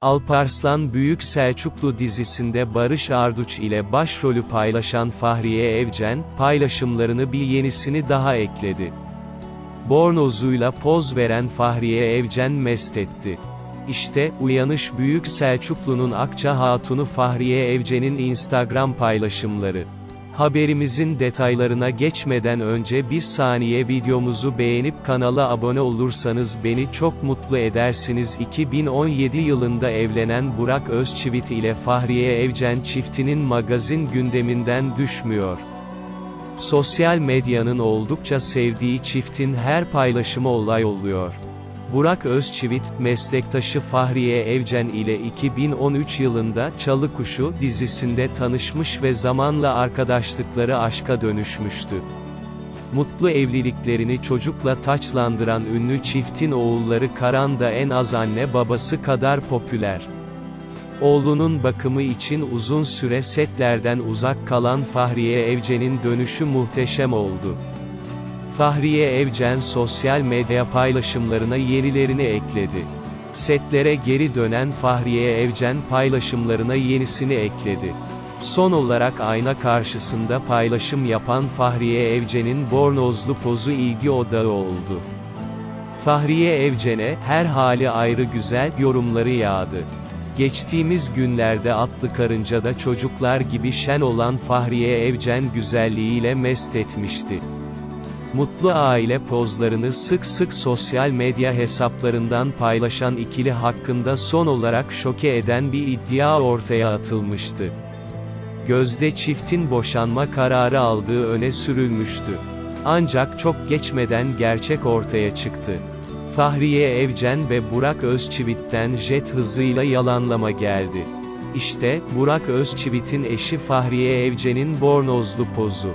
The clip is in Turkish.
Alparslan Büyük Selçuklu dizisinde Barış Arduç ile başrolü paylaşan Fahriye Evcen, paylaşımlarını bir yenisini daha ekledi. Bornozuyla poz veren Fahriye Evcen mest etti. İşte, uyanış Büyük Selçuklu'nun Akça Hatunu Fahriye Evcen'in Instagram paylaşımları. Haberimizin detaylarına geçmeden önce bir saniye videomuzu beğenip kanala abone olursanız beni çok mutlu edersiniz. 2017 yılında evlenen Burak Özçivit ile Fahriye Evcen çiftinin magazin gündeminden düşmüyor. Sosyal medyanın oldukça sevdiği çiftin her paylaşımı olay oluyor. Burak Özçivit, meslektaşı Fahriye Evcen ile 2013 yılında Çalı Kuşu dizisinde tanışmış ve zamanla arkadaşlıkları aşka dönüşmüştü. Mutlu evliliklerini çocukla taçlandıran ünlü çiftin oğulları Karan da en az anne babası kadar popüler. Oğlunun bakımı için uzun süre setlerden uzak kalan Fahriye Evcen'in dönüşü muhteşem oldu. Fahriye Evcen sosyal medya paylaşımlarına yenilerini ekledi. Setlere geri dönen Fahriye Evcen paylaşımlarına yenisini ekledi. Son olarak ayna karşısında paylaşım yapan Fahriye Evcen'in bornozlu pozu ilgi odağı oldu. Fahriye Evcen'e, her hali ayrı güzel, yorumları yağdı. Geçtiğimiz günlerde atlı karıncada çocuklar gibi şen olan Fahriye Evcen güzelliğiyle mest etmişti. Mutlu aile pozlarını sık sık sosyal medya hesaplarından paylaşan ikili hakkında son olarak şoke eden bir iddia ortaya atılmıştı. Gözde çiftin boşanma kararı aldığı öne sürülmüştü. Ancak çok geçmeden gerçek ortaya çıktı. Fahriye Evcen ve Burak Özçivit'ten jet hızıyla yalanlama geldi. İşte, Burak Özçivit'in eşi Fahriye Evcen'in bornozlu pozu.